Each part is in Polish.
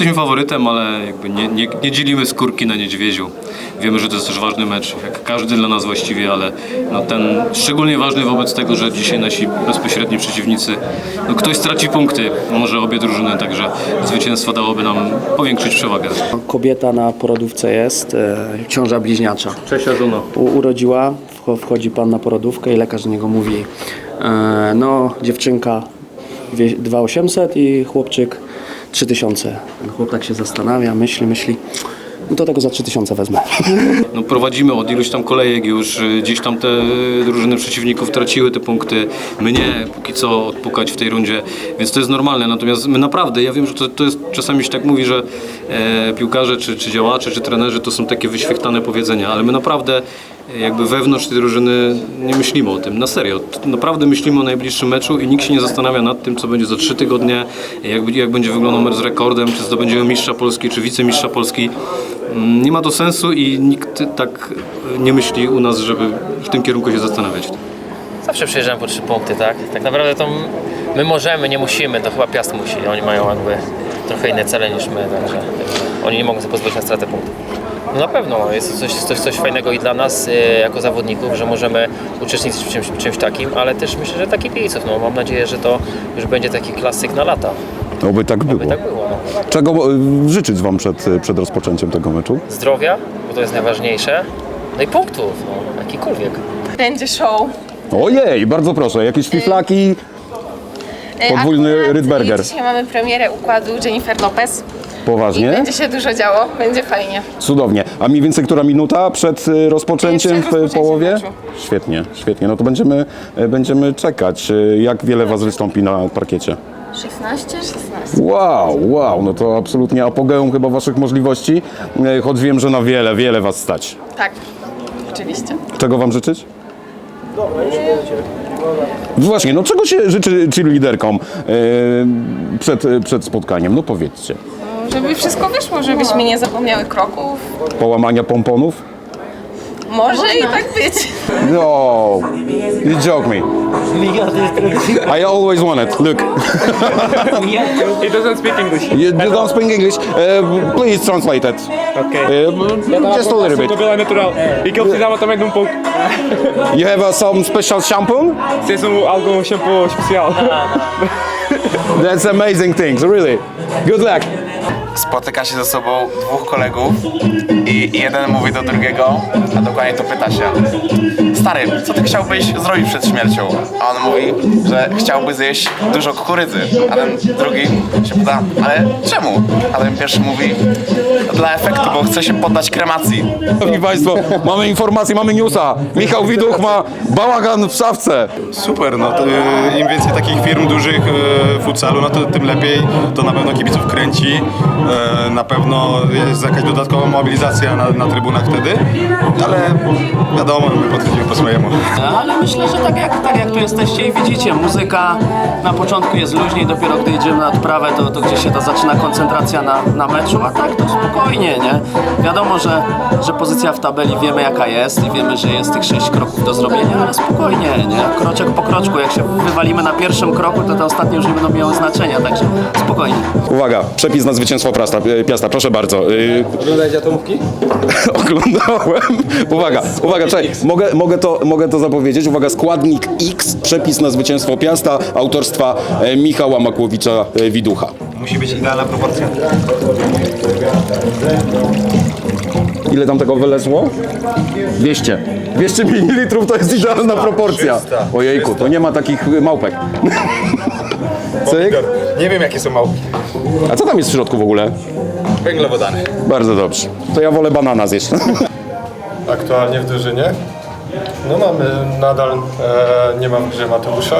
jesteśmy faworytem, ale jakby nie, nie, nie dzielimy skórki na niedźwiedziu. Wiemy, że to jest też ważny mecz, jak każdy dla nas właściwie, ale no ten szczególnie ważny wobec tego, że dzisiaj nasi bezpośredni przeciwnicy, no ktoś straci punkty, może obie drużyny, także zwycięstwo dałoby nam powiększyć przewagę. Kobieta na porodówce jest, e, ciąża bliźniacza. Cześć żona. U, urodziła, wcho- wchodzi pan na porodówkę i lekarz do niego mówi, e, no dziewczynka dwie- 2800 i chłopczyk 3000. Ten chłop tak się zastanawia, myśli, myśli, no to tego za 3000 wezmę. No, prowadzimy od iluś tam kolejek już, y, gdzieś tam te drużyny przeciwników traciły te punkty, my nie, póki co odpukać w tej rundzie, więc to jest normalne, natomiast my naprawdę, ja wiem, że to, to jest, czasami się tak mówi, że e, piłkarze, czy, czy działacze, czy trenerzy to są takie wyświechtane powiedzenia, ale my naprawdę jakby wewnątrz tej drużyny nie myślimy o tym, na serio, naprawdę myślimy o najbliższym meczu i nikt się nie zastanawia nad tym, co będzie za trzy tygodnie, jak, jak będzie wyglądał mecz z rekordem, czy zdobędziemy mistrza Polski, czy wicemistrza Polski. Mm, Nie ma to sensu i nikt tak nie myśli u nas, żeby w tym kierunku się zastanawiać. Zawsze przyjeżdżamy po trzy punkty, tak? Tak naprawdę to my możemy, nie musimy, to chyba Piast musi. Oni mają jakby trochę inne cele niż my, także oni nie mogą sobie pozwolić na stratę punktów. No na pewno jest to coś, coś, coś fajnego i dla nas y, jako zawodników, że możemy uczestniczyć w czymś, czymś takim, ale też myślę, że taki kibiców. No, mam nadzieję, że to już będzie taki klasyk na lata. Oby tak było. By tak było. No. Czego e, życzyć Wam przed, przed rozpoczęciem tego meczu? Zdrowia, bo to jest najważniejsze. No i punktów, no, jakikolwiek. Będzie show. Ojej, bardzo proszę, jakieś fiflaki. E, Podwójny Rydberger. Dzisiaj mamy premierę układu Jennifer Lopez. I Poważnie? będzie się dużo działo, będzie fajnie. Cudownie. A mniej więcej która minuta przed e, rozpoczęciem Przed w połowie? meczu. Świetnie, świetnie. No to będziemy, e, będziemy czekać. E, Jak wiele Was wystąpi na parkiecie? 16? 16. Wow, wow, no to absolutnie apogeum chyba Waszych możliwości, e, choć wiem, że na wiele, wiele Was stać. Tak, oczywiście. Czego Wam życzyć? Właśnie, no czego się życzy cheerleaderkom e, przed, przed spotkaniem? No powiedzcie. Żeby wszystko wyszło, żebyśmy nie zapomniały kroków. Połamania pomponów? Może i tak być. No, you joke me. I always want it. Look, He doesn't speak English. you, you don't speak English. Uh, please translate it. Ok. Uh, just a little bit. Cabelo é natural. E que ele precisava também de um pouco. You have uh, some special shampoo? Fez um, algum shampoo especial. That's amazing things, really. Good luck. Spotyka się ze sobą dwóch kolegów i jeden mówi do drugiego, a dokładnie to pyta się Stary, co ty chciałbyś zrobić przed śmiercią? A on mówi, że chciałby zjeść dużo kukurydzy. A ten drugi się pyta, ale czemu? A ten pierwszy mówi, dla efektu, bo chce się poddać kremacji. Szanowni Państwo, mamy informację, mamy newsa. Michał Widuch ma bałagan w szafce. Super, no to, y, im więcej takich firm dużych y, futsalu, no to tym lepiej. To na pewno kibiców kręci, na pewno jest jakaś dodatkowa mobilizacja na, na trybunach wtedy, ale wiadomo, my podchodzimy po swojemu. Ale myślę, że tak jak, tak jak tu jesteście i widzicie, muzyka na początku jest luźniej, dopiero gdy idziemy na odprawę, to, to gdzieś się ta zaczyna koncentracja na, na meczu, a tak to spokojnie, nie? Wiadomo, że, że pozycja w tabeli wiemy jaka jest i wiemy, że jest tych sześć kroków do zrobienia, ale spokojnie, nie? Kroczek po kroczku, jak się wywalimy na pierwszym kroku, to te ostatnie już nie będą miały znaczenia, także spokojnie. Uwaga, przepis na zwycięstwo Piasta, Piasta proszę bardzo. Oglądałeś atomówki? Oglądałem. Uwaga, uwaga, czekaj, mogę, mogę, to, mogę to zapowiedzieć. Uwaga, składnik X, przepis na zwycięstwo Piasta, autorstwa e, Michała Makłowicza e, Widucha. Musi być idealna proporcja. Ile tam tego wylezło? 200. 200 ml to jest idealna proporcja. Ojejku, to nie ma takich y, małpek. Cyk. Nie wiem jakie są małpki. A co tam jest w środku w ogóle? Węglowodany. Bardzo dobrze. To ja wolę banana zjeść. aktualnie w drużynie. No mamy nadal, e, nie mam w grze Mateusza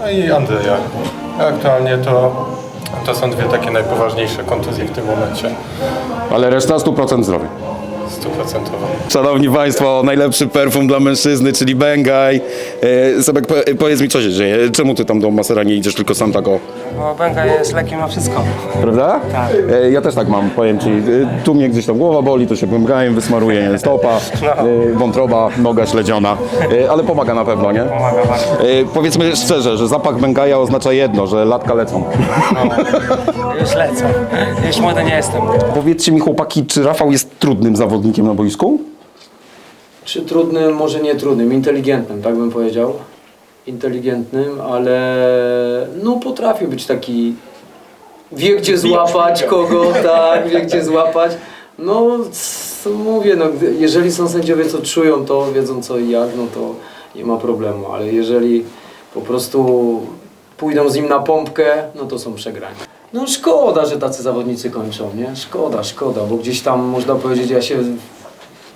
no i Andrzeja. Aktualnie to, to są dwie takie najpoważniejsze kontuzje w tym momencie. Ale reszta 100% zdrowia. Stuprocentowo. Szanowni Państwo, najlepszy perfum dla mężczyzny, czyli Bengaj. E, Sebek, po, powiedz mi, co się dzieje? Czemu ty tam do masera nie idziesz, tylko sam tak o... Bo Bęga jest lekiem na wszystko. Prawda? Tak. E, ja też tak mam, powiem ci. E, tu mnie gdzieś tam głowa boli, to się Bengajem wysmaruje, nie? stopa, e, wątroba, noga śledziona. E, ale pomaga na pewno, nie? Pomaga bardzo. E, powiedzmy szczerze, że zapach Bengaja oznacza jedno, że latka lecą. Już lecę. Już młody nie jestem. Powiedzcie mi chłopaki, czy Rafał jest trudnym zawodnikiem na boisku? Czy trudnym, może nie trudnym, inteligentnym, tak bym powiedział. Inteligentnym, ale no potrafi być taki. Wie gdzie złapać kogo, tak, wie gdzie złapać. No mówię, no, jeżeli są sędziowie, co czują to, wiedzą co i jak, no to nie ma problemu, ale jeżeli po prostu pójdą z nim na pompkę, no to są przegrani. No szkoda, że tacy zawodnicy kończą, nie? Szkoda, szkoda, bo gdzieś tam można powiedzieć, ja się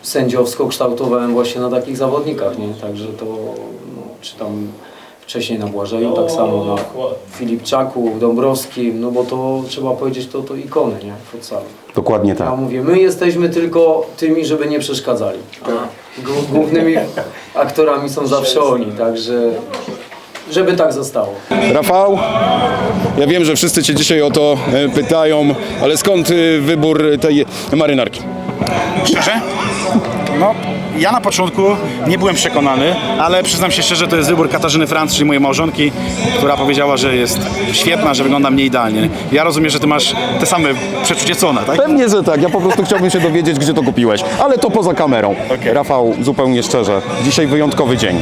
sędziowsko kształtowałem właśnie na takich zawodnikach, nie? Także to, no, czy tam wcześniej na Błażeju, tak samo na Filipczaku, Dąbrowskim, no bo to trzeba powiedzieć, to, to ikony, nie? Futsalu. Dokładnie tak. Ja mówię, my jesteśmy tylko tymi, żeby nie przeszkadzali. A gó- głównymi aktorami są zawsze oni, także żeby tak zostało. Rafał, ja wiem, że wszyscy Cię dzisiaj o to e, pytają, ale skąd e, wybór tej marynarki? Szczerze? No, ja na początku nie byłem przekonany, ale przyznam się szczerze, to jest wybór Katarzyny Franc, czyli mojej małżonki, która powiedziała, że jest świetna, że wygląda mnie idealnie. Ja rozumiem, że ty masz te same przeczucie co ona, tak? Pewnie, że tak. Ja po prostu chciałbym się dowiedzieć, gdzie to kupiłeś. Ale to poza kamerą. Okej. Rafał, zupełnie szczerze, dzisiaj wyjątkowy dzień.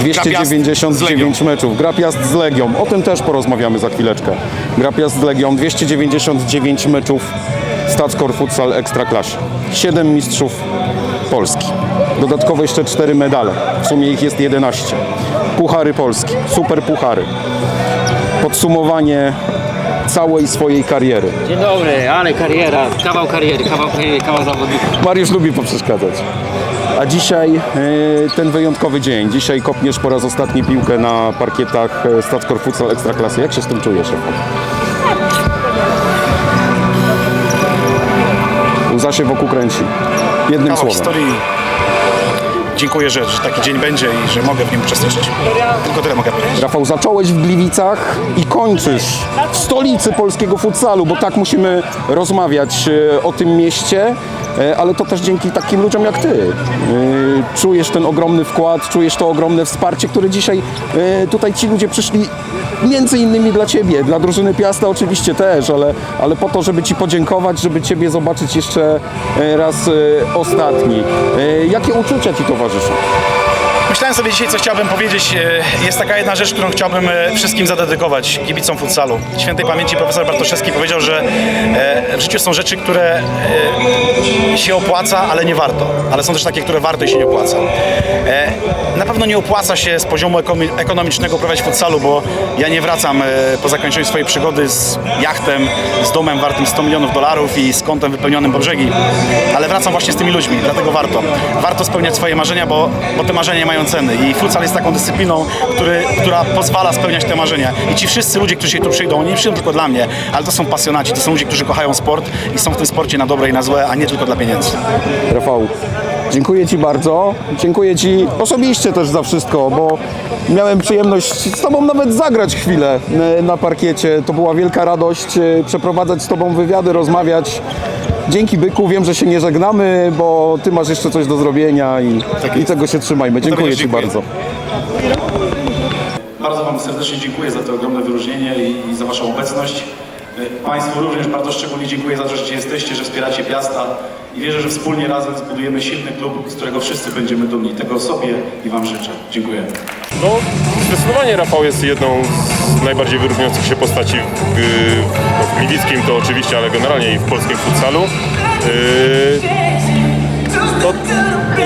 299 meczów. Gra Piast z Legią. O tym też porozmawiamy za chwileczkę. Gra Piast z Legią. 299 meczów Stacskor Futsal Ekstraklasie. 7 mistrzów Polski. Dodatkowo jeszcze 4 medale. W sumie ich jest 11. Puchary Polski. Super puchary. Podsumowanie całej swojej kariery. Dzień dobry, ale kariera, kawał kariery, kawał kariery, kawał zawodnika. Mariusz lubi poprzeszkadzać. A dzisiaj e, ten wyjątkowy dzień. Dzisiaj kopniesz po raz ostatni piłkę na parkietach e, Stacskor Futsal Ekstraklasy. Jak się z tym czujesz? Łza się wokół kręci. Jednym Kawał słowem. historii. Dziękuję, że, że taki dzień będzie i że mogę w nim uczestniczyć. Tylko tyle mogę powiedzieć. Rafał, zacząłeś w Gliwicach i kończysz w stolicy polskiego futsalu, bo tak musimy rozmawiać e, o tym mieście, e, ale to też dzięki takim ludziom jak ty. E, Czujesz ten ogromny wkład, czujesz to ogromne wsparcie, które dzisiaj tutaj ci ludzie przyszli między innymi dla ciebie, dla drużyny Piasta oczywiście też, ale, ale po to, żeby ci podziękować, żeby ciebie zobaczyć jeszcze raz ostatni. Jakie uczucia ci towarzyszą? Myślałem sobie dzisiaj, co chciałbym powiedzieć. E, Jest taka jedna rzecz, którą chciałbym e, wszystkim zadedykować, kibicom futsalu. Świętej pamięci profesor Bartoszewski powiedział, że e, w życiu są rzeczy, które się opłaca, ale nie warto. Ale są też takie, które warto i się nie opłaca. Na pewno nie opłaca się z poziomu ekonomicznego uprawiać futsalu, bo ja nie wracam e, po zakończeniu swojej przygody z jachtem, z domem wartym 100 milionów dolarów i z kontem wypełnionym po brzegi. Ale wracam właśnie z tymi ludźmi, dlatego warto. Warto spełniać swoje marzenia, bo, bo te marzenia mają ceny. I futsal jest taką dyscypliną, który, która pozwala spełniać te marzenia. I ci wszyscy ludzie, którzy się tu przyjdą, oni nie przyjdą tylko dla mnie, ale to są pasjonaci, to są ludzie, którzy kochają sport i są w tym sporcie na dobre i na złe, a nie tylko dla pieniędzy. Rafał, dziękuję Ci bardzo. Dziękuję Ci osobiście też za wszystko, bo miałem przyjemność z Tobą nawet zagrać chwilę e, na parkiecie. To była wielka radość e, przeprowadzać z Tobą wywiady, rozmawiać. Dzięki Byku, wiem, że się nie żegnamy, bo Ty masz jeszcze coś do zrobienia i, i tego się trzymajmy. Dziękuję Ci dziękuję. bardzo. Bardzo Wam serdecznie dziękuję za to ogromne wyróżnienie i, za Waszą obecność. Y, Państwu również bardzo szczególnie dziękuję za to, że jesteście, że wspieracie Piasta i wierzę, że wspólnie razem zbudujemy silny klub, z którego wszyscy będziemy dumni. Tego sobie i Wam życzę. Dziękuję. No, zdecydowanie Rafał jest jedną z najbardziej wyróżniających się postaci w, w to oczywiście, ale generalnie i w polskim futsalu. Yy, no,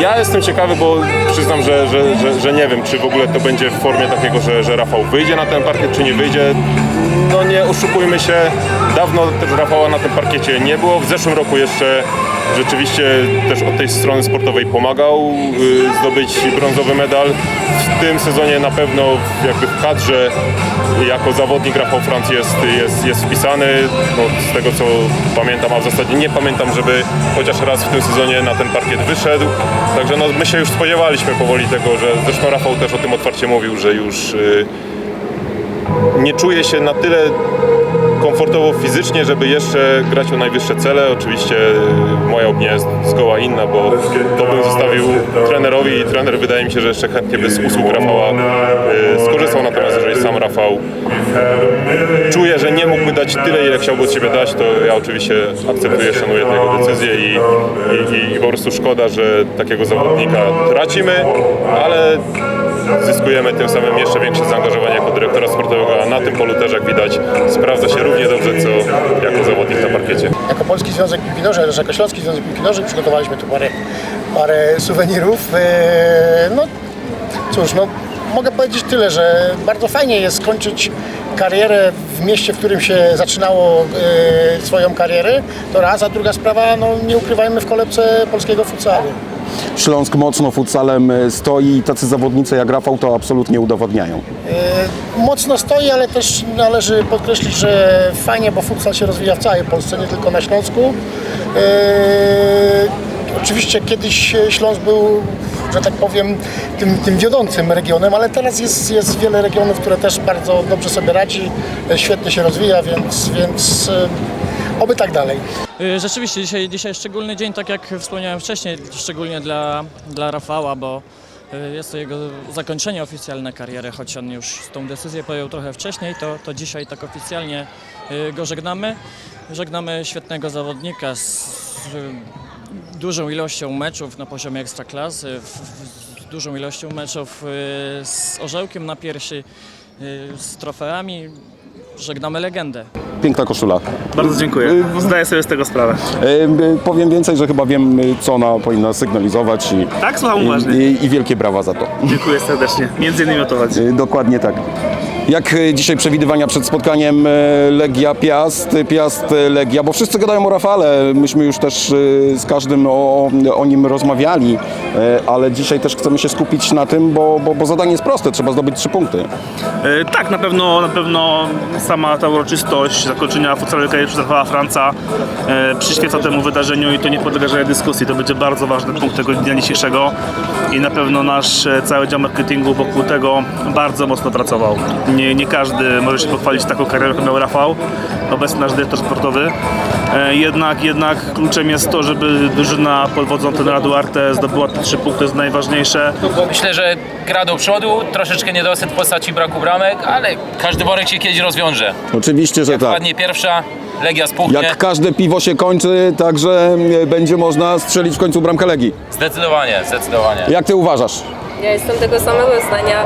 Ja jestem ciekawy, bo przyznam, że, że, że, że nie wiem, czy w ogóle to będzie w formie takiego, że, że Rafał wyjdzie na ten parkiet, czy nie wyjdzie. No nie oszukujmy się, dawno też Rafała na tym parkiecie nie było. W zeszłym roku jeszcze rzeczywiście też od tej strony sportowej pomagał y, zdobyć brązowy medal. W tym sezonie na pewno jakby w kadrze jako zawodnik Rafał Franc jest, jest, jest wpisany. No, z tego co pamiętam, a w zasadzie nie pamiętam, żeby chociaż raz w tym sezonie na ten parkiet wyszedł. Także no, my się już spodziewaliśmy powoli tego, że zresztą Rafał też o tym otwarcie mówił, że już y, nie czuje się na tyle komfortowo fizycznie, żeby jeszcze grać o najwyższe cele. Oczywiście y, moja opinia jest zgoła inna, bo to bym zostawił trenerowi i trener wydaje mi się, że jeszcze chętnie by z usług Rafała y, skorzystał. Natomiast jeżeli sam Rafał czuje, że nie mógłby dać tyle, ile chciałby od siebie dać, to ja oczywiście akceptuję, szanuję jego decyzję i, i, i po prostu szkoda, że takiego zawodnika tracimy, ale zyskujemy tym samym jeszcze większe zaangażowanie jako dyrektora sportowego, a na tym polu też jak widać sprawdza się równie dobrze, co jako zawodnik na parkiecie. Jako Polski Związek Nożnej, też jako Śląski Związek Nożnej przygotowaliśmy tu parę, parę suwenirów. Eee, No cóż, no mogę powiedzieć tyle, że bardzo fajnie jest skończyć karierę w mieście, w którym się zaczynało e, swoją karierę, to raz, a druga sprawa, no nie ukrywajmy w kolebce polskiego futsalu. Śląsk mocno futsalem e, stoi i tacy zawodnicy jak Rafał to absolutnie udowadniają. E, Mocno stoi, ale też należy podkreślić, że fajnie, bo futsal się rozwija w całej Polsce, nie tylko na Śląsku. E, Oczywiście kiedyś Śląsk był, że tak powiem, tym, tym wiodącym regionem, ale teraz jest, jest wiele regionów, które też bardzo dobrze sobie radzi, świetnie się rozwija, więc, więc oby tak dalej. Y, Rzeczywiście dzisiaj, dzisiaj szczególny dzień, tak jak wspomniałem wcześniej, szczególnie dla, dla Rafała, bo y, jest to jego zakończenie oficjalne kariery, choć on już tą decyzję podjął trochę wcześniej, to, to dzisiaj tak oficjalnie y, go żegnamy. Żegnamy świetnego zawodnika z, dużą ilością meczów na poziomie ekstraklasy, z dużą ilością meczów z orzełkiem na piersi, z trofeami. Żegnamy legendę. Piękna koszula. Bardzo dziękuję. Zdaję sobie z tego sprawę. E, e, Powiem więcej, że chyba wiem, co ona powinna sygnalizować i, Tak, słucham i, uważnie. i, i wielkie brawa za to. Dziękuję serdecznie. Między innymi o to chodzi. E, Dokładnie tak. Jak e, dzisiaj przewidywania przed spotkaniem e, Legia Piast, Piast e, Legia, bo wszyscy gadają o Rafale, myśmy już też z każdym o, o nim rozmawiali, ale dzisiaj też chcemy się skupić na tym, bo, bo, bo zadanie jest proste, trzeba zdobyć trzy punkty. Tak, na pewno, na pewno sama ta uroczystość zakończenia kariery przez Rafała Franca przyświeca temu wydarzeniu i to nie podlega żadnej dyskusji. To będzie bardzo ważny punkt tego dnia dzisiejszego i na pewno nasz cały dział marketingu wokół tego bardzo mocno pracował. Nie, nie każdy może się pochwalić taką karierą, jaką miał Rafał, obecny nasz dyrektor sportowy. E, Jednak, jednak kluczem jest to, żeby drużyna pod wodzą trenera Duarte zdobyła te trzy punkty, to jest najważniejsze. Myślę, że gra do przodu, troszeczkę niedosyt w postaci braku bramek, ale każdy worek się kiedyś rozwiąże. Oczywiście, że tak. Padnie pierwsza, Legia spuchnie. Jak każde piwo się kończy, także e, będzie można strzelić w końcu bramkę Legii. Zdecydowanie, zdecydowanie. Jak ty uważasz? Ja jestem tego samego zdania,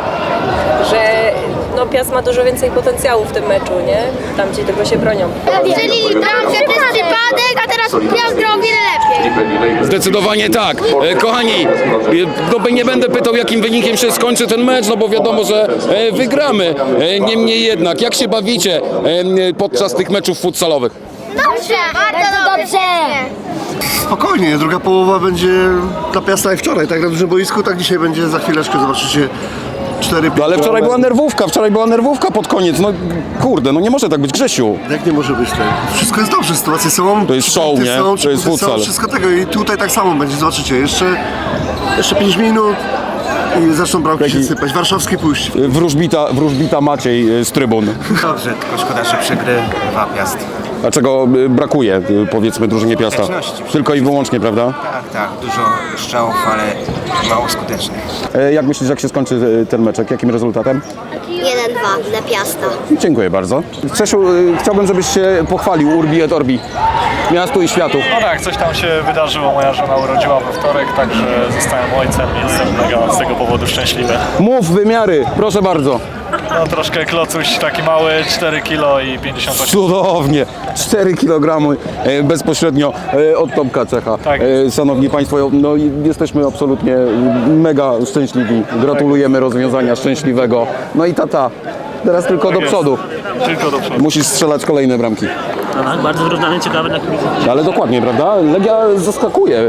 że no Piast ma dużo więcej potencjału w tym meczu, nie? Tam ci tylko się bronią. Strzelili bramkę, jest przypadek, a teraz Piast gra o wiele lepiej. Zdecydowanie tak. E, Kochani, e, no, nie będę pytał, jakim wynikiem się skończy ten mecz, no bo wiadomo, że e, wygramy. Niemniej jednak, jak się bawicie podczas tych meczów futsalowych? Dobrze, bardzo dobrze. Spokojnie, druga połowa będzie dla Piasta jak wczoraj, tak na dużym boisku, tak dzisiaj będzie za chwileczkę, zobaczycie. 4 No, ale wczoraj była nerwówka, wczoraj była nerwówka pod koniec. No kurde, no nie może tak być Grzesiu. Jak nie może być tak? Wszystko jest dobrze, sytuacje są. To jest show, nie? Są, To jest futsal. Wszystko tego i tutaj tak samo będzie, zobaczycie. Jeszcze, jeszcze 5 minut i zaczną bramki się sypać. Warszawski puść. Wróżbita, wróżbita Maciej e, z trybun. Dobrze, tylko szkoda, że przegrywa Piast. Dlaczego e, brakuje, e, powiedzmy, drużynie Piasta? Tylko i wyłącznie, prawda? Tak, tak, dużo strzałów, ale mało skutecznych. E, Jak myślisz, jak się skończy e, ten meczek? Jakim rezultatem? 1-2 dla Piasta. Dziękuję bardzo. Czesiu, y, chciałbym, żebyś się pochwalił Urbi et Orbi. Miastu i światu. No tak, coś tam się wydarzyło. Moja żona urodziła we wtorek, także zostałem ojcem i jestem mega z tego powodu szczęśliwy. Mów wymiary, proszę bardzo. No troszkę klocuś taki mały, 4 kg i 58 Cudownie! 4 kg e, bezpośrednio e, od Tomka Cecha. Tak. E, Szanowni Państwo, no jesteśmy absolutnie mega szczęśliwi. Gratulujemy rozwiązania szczęśliwego. No i tata, teraz tylko do jest. przodu. Tylko do przodu. Musisz strzelać kolejne bramki. Tak, bardzo wyrównany, ciekawy dla kibiców. Ale dokładnie, prawda? Legia zaskakuje.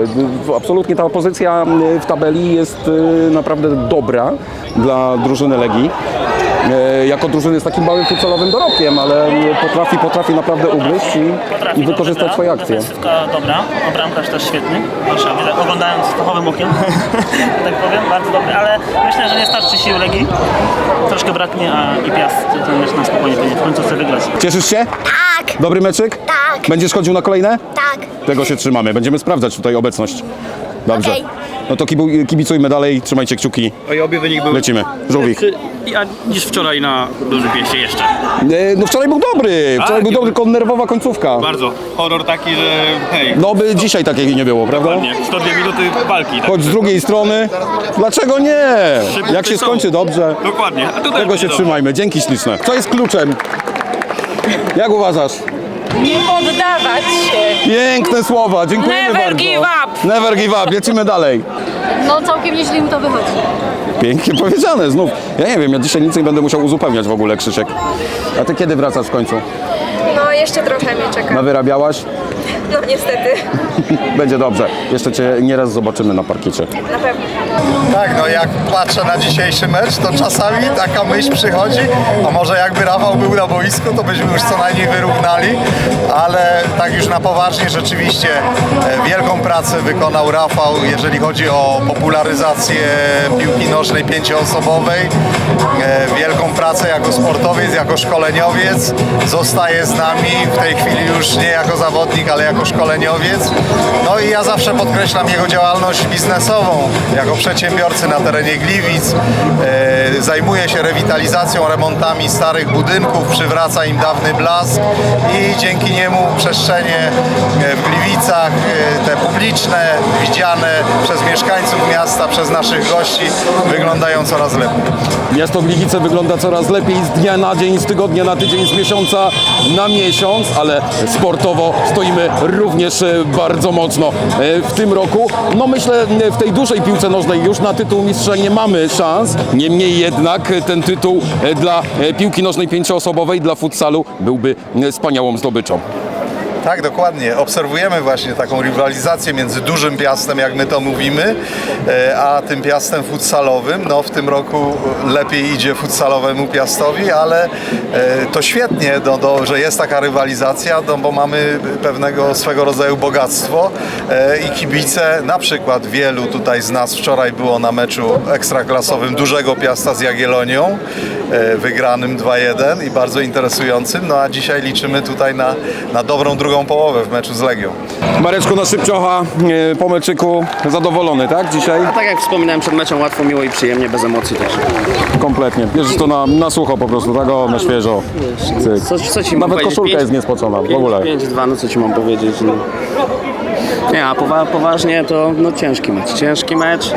Absolutnie ta pozycja w tabeli jest naprawdę dobra dla drużyny Legii. E, Jako drużyny z takim małym futsalowym dorobkiem, ale potrafi, potrafi naprawdę ugryźć i, Potrafi i wykorzystać swoje akcje. Defensywka dobra, o bramkarz też świetny. Warszawie, tak oglądając fachowym okiem, tak powiem, bardzo dobry, ale myślę, że nie starczy sił Legii. Troszkę braknie, a i Piast ten mecz na spokojnie powinien w końcu chce wygrać. Cieszysz się? Tak, Dobry meczyk? tak, Będziesz chodził na kolejne? tak. Tego się trzymamy. Będziemy sprawdzać tutaj obecność. Dobrze. Okej. No to kibu- kibicujmy dalej, trzymajcie kciuki. I obie wynik był Lecimy. Żółwik. a niż wczoraj na dużym pieście jeszcze. E, No wczoraj był dobry, wczoraj A, był nie dobry, tylko nerwowa końcówka. Bardzo. Horror taki, że hej, No by dzisiaj takiej nie było, prawda? 102 minuty walki. Tak? Choć z drugiej strony, dlaczego nie? Szybko Jak się są. skończy dobrze, Dokładnie. A tutaj tego będzie się dobrze. trzymajmy. Dzięki śliczne. Co jest kluczem? Jak uważasz? Nie poddawać się. Piękne słowa, dziękujemy Never bardzo. give up. Never give up, lecimy dalej. No całkiem nieźle mi to wychodzi. Pięknie powiedziane, znów. Ja nie wiem, ja dzisiaj nic nie będę musiał uzupełniać w ogóle, Krzysiek. A ty kiedy wracasz w końcu? No jeszcze trochę mnie czeka. Nawyrabiałaś? No niestety, Będzie dobrze. Jeszcze cię nieraz zobaczymy na parkiecie. na pewno. Tak, no jak patrzę na dzisiejszy mecz, to czasami taka myśl przychodzi, a może jakby Rafał był na boisku, to byśmy już co najmniej wyrównali, ale tak już na poważnie rzeczywiście e, wielką pracę wykonał Rafał, jeżeli chodzi o popularyzację piłki nożnej pięcioosobowej, E, wielką pracę jako sportowiec, jako szkoleniowiec, zostaje z nami w tej chwili już nie jako zawodnik, ale jako szkoleniowiec. No i ja zawsze podkreślam jego działalność biznesową. Jako przedsiębiorcy na terenie Gliwic. E, zajmuje się rewitalizacją, remontami starych budynków, przywraca im dawny blask i dzięki niemu przestrzenie e, w Gliwicach, e, te publiczne, widziane przez mieszkańców miasta, przez naszych gości, wyglądają coraz lepiej. Miasto Gliwice wygląda coraz lepiej z dnia na dzień, z tygodnia na tydzień, z miesiąca na miesiąc, ale sportowo stoimy również bardzo mocno w tym roku. No myślę, w tej dużej piłce nożnej już na tytuł mistrza nie mamy szans. Niemniej jednak ten tytuł e, dla e, piłki nożnej pięcioosobowej, dla futsalu byłby e, wspaniałą zdobyczą. Tak, dokładnie. Obserwujemy właśnie taką rywalizację między dużym piastem, jak my to mówimy, e, a tym piastem futsalowym. No w tym roku lepiej idzie futsalowemu piastowi, ale e, to świetnie, no, do, że jest taka rywalizacja, no, bo mamy pewnego swego rodzaju bogactwo e, i kibice, na przykład wielu tutaj z nas wczoraj było na meczu ekstraklasowym dużego piasta z Jagiellonią, wygranym 2-1 i bardzo interesującym, no a dzisiaj liczymy tutaj na, na dobrą drugą połowę w meczu z Legią. Mareczku na szybciocha e, po meczyku zadowolony, tak? Dzisiaj? A tak jak wspominałem przed meczem, łatwo, miło i przyjemnie, bez emocji też. Kompletnie. Bierzesz to na, na sucho po prostu, tak? O, na świeżo. Cyk. Co, co ci mam Nawet koszulka Pięć- jest niespocona w ogóle. 5-2, no co ci mam powiedzieć? No. Nie, a powa- poważnie to no, ciężki mecz. Ciężki mecz.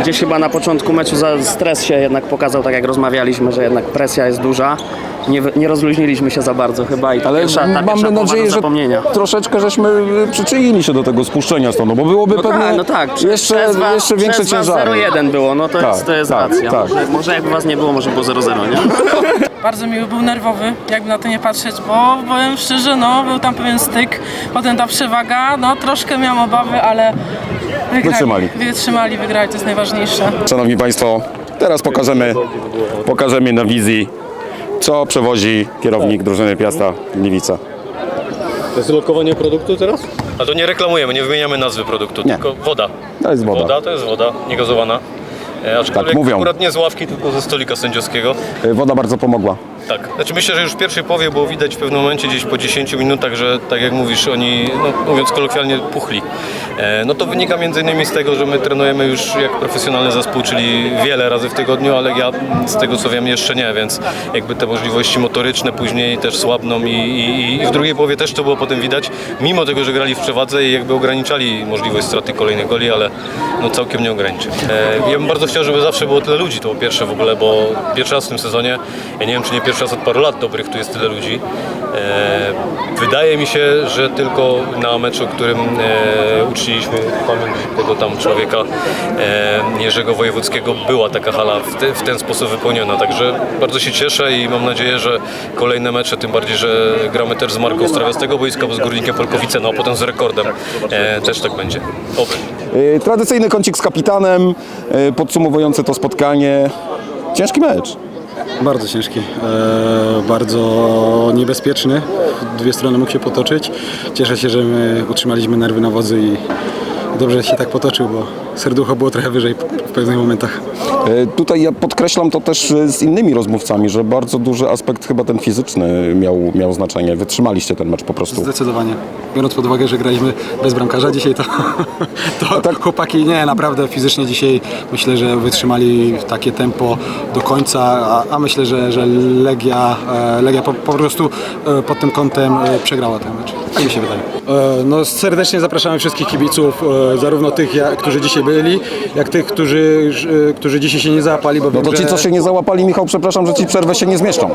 Gdzieś chyba na początku meczu stres się jednak pokazał, tak jak rozmawialiśmy, że jednak presja jest duża. Nie, nie rozluźniliśmy się za bardzo chyba i ta Ale pierwsza, ta mamy nadzieję, że zapomnienia. troszeczkę żeśmy y, przyczynili się do tego spuszczenia stąd, bo byłoby No pewnie tak, no tak. Prze- jeszcze, przez was, jeszcze większe ciężary. 0-1 było, no to, Tak, jest, to jest tak, racja. tak. Może, może jakby was nie było, może było 0-0, nie? Bardzo miły, był nerwowy, jakby na to nie patrzeć, bo powiem szczerze, no był tam pewien styk, potem ta przewaga, no troszkę miałam obawy, ale wygrali. Wytrzymali. Wytrzymali, wygrali, to jest najważniejsze. Szanowni Państwo, teraz pokażemy, pokażemy na wizji, co przewozi kierownik drużyny Piasta Gliwice. To jest lokowanie produktu teraz? A to nie reklamujemy, nie wymieniamy nazwy produktu, Nie. tylko woda. To jest woda. Woda to jest woda, niegazowana. E, aczkolwiek Tak mówią. akurat nie z ławki, tylko ze stolika sędziowskiego. Y, Woda bardzo pomogła. Tak, znaczy myślę, że już w pierwszej połowie było widać w pewnym momencie, gdzieś po 10 minutach, że tak jak mówisz, oni, no, mówiąc kolokwialnie, puchli. E, no to wynika między innymi z tego, że my trenujemy już jak profesjonalny zespół, czyli wiele razy w tygodniu, ale ja z tego co wiem jeszcze nie, więc jakby te możliwości motoryczne później też słabną i, i, i w drugiej połowie też to było potem widać, mimo tego, że grali w przewadze i jakby ograniczali możliwość straty kolejnych goli, ale no całkiem nie ograniczyli. E, ja bym bardzo chciał, żeby zawsze było tyle ludzi, to po pierwsze w ogóle, bo pierwszy raz w tym sezonie, ja nie wiem czy nie pierwszy raz od paru lat dobrych tu jest tyle ludzi. E, wydaje mi się, że tylko na meczu, którym e, uczciliśmy pamięć tego tam człowieka Jerzego Wojewódzkiego była taka hala w, te, w ten sposób wypełniona, także bardzo się cieszę i mam nadzieję, że kolejne mecze, tym bardziej, że gramy też z Marką Strawia z tego boiska, bo z Górnikiem Polkowice, no a potem z rekordem też tak będzie. Oby. Y, Tradycyjny kącik z kapitanem, y, podsumowujący to spotkanie. Ciężki mecz. Bardzo ciężki, e, bardzo niebezpieczny. Dwie strony mógł się potoczyć. Cieszę się, że my utrzymaliśmy nerwy na wodzy i dobrze się tak potoczył, bo serducho było trochę wyżej w pewnych momentach. Y, Tutaj ja podkreślam to też y, z innymi rozmówcami, że bardzo duży aspekt chyba ten fizyczny miał, miał znaczenie. Wytrzymaliście ten mecz po prostu. Zdecydowanie. Biorąc pod uwagę, że graliśmy bez bramkarza dzisiaj, to, to chłopaki nie, naprawdę fizycznie dzisiaj myślę, że wytrzymali takie tempo do końca, a, a myślę, że, że Legia, e, Legia po, po prostu e, pod tym kątem e, przegrała ten mecz. Tak mi się wydaje. E, No, serdecznie zapraszamy wszystkich kibiców, e, zarówno tych, którzy dzisiaj byli, jak tych, którzy, e, którzy dzisiaj się nie załapali, bo No wiem, to ci, że- co się nie załapali, Michał, przepraszam, że ci przerwę się nie zmieszczą.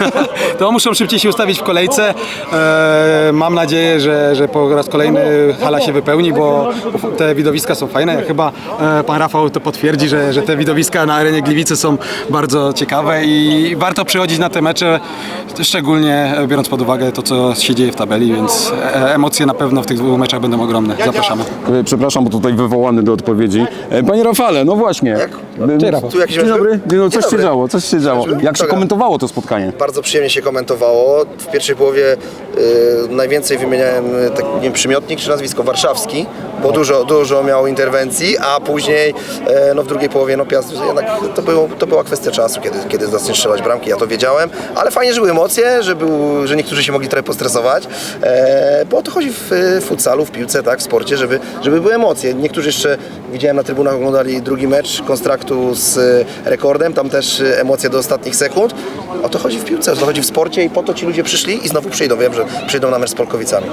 to muszą szybciej się ustawić w kolejce. E, mam nadzieję, że, że po raz kolejny hala się wypełni, bo te widowiska są fajne. Chyba e, pan Rafał to potwierdzi, że, że te widowiska na arenie Gliwice są bardzo ciekawe i warto przychodzić na te mecze, szczególnie biorąc pod uwagę to, co się dzieje w tabeli, więc emocje na pewno w tych dwóch meczach będą ogromne. Zapraszamy. Przepraszam, bo tutaj wywołany do odpowiedzi. E, Panie Rafale, no właśnie. Cześć, Rafał. Tu jakiś Dzień dobry. No, coś Dzień się dobry. działo, coś się działo. Jak się komentowało to spotkanie? Bardzo przyjemnie się komentowało. W pierwszej połowie y, najwięcej wymieniałem y, tak, nie wiem, przymiotnik czy nazwisko warszawski, bo dużo, dużo miał interwencji, a później e, no, w drugiej połowie no, Piast jednak to, było, to była kwestia czasu, kiedy, kiedy zacznie strzelać bramki, ja to wiedziałem, ale fajnie, że były emocje, że, był, że niektórzy się mogli trochę postresować, e, bo o to chodzi w e, futsalu, w piłce, tak, w sporcie, żeby, żeby były emocje. Niektórzy jeszcze widziałem na trybunach oglądali drugi mecz konstraktu z e, rekordem, tam też e, emocje do ostatnich sekund. O to chodzi w piłce, o to chodzi w sporcie i po to ci ludzie przyszli i znowu przyjdą. Wiem, że przyjdą na mecz z Polkowicami.